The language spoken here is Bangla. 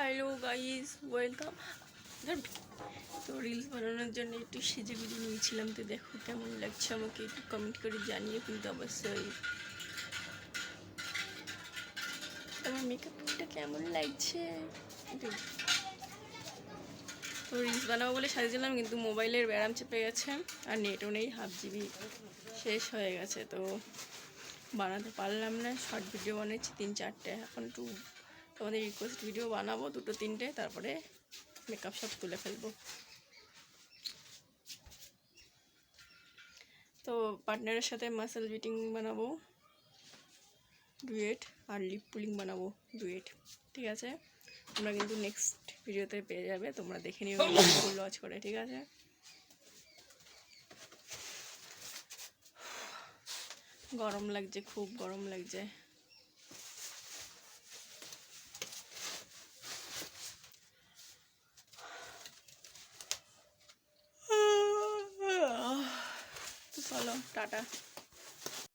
হ্যালো গাইস ওয়েলকাম তো রিলস বানানোর জন্য একটু সেজে গুজে নিয়েছিলাম, তো দেখো কেমন লাগছে আমাকে একটু কমেন্ট করে জানিয়ে কিন্তু অবশ্যই। তোমার মেকআপটা কেমন লাগছে? তো রিলস বানাবো বলে সাজিয়েছিলাম কিন্তু মোবাইলের ব্যারাম চেপে গেছে, আর নেটও নেই হাফ জিবি শেষ হয়ে গেছে, তো বানাতে পারলাম না। শর্ট ভিডিও বানিয়েছি তিন চারটে, এখন একটু তোমাদের রিকোয়েস্ট ভিডিও বানাবো, দুটো, তিনটে, তারপরে মেকআপ সব তুলে ফেলব। তো পার্টনারের সাথে মাসেল বিটিং বানাবো ডুয়েট আর লিপ পুলিং বানাবো ডুয়েট ঠিক আছে? তোমরা কিন্তু নেক্সট ভিডিওতে পেয়ে যাবে, তোমরা দেখে নিও লজ করে, ঠিক আছে? গরম লাগছে, খুব গরম লাগছে তো চলো টাটা।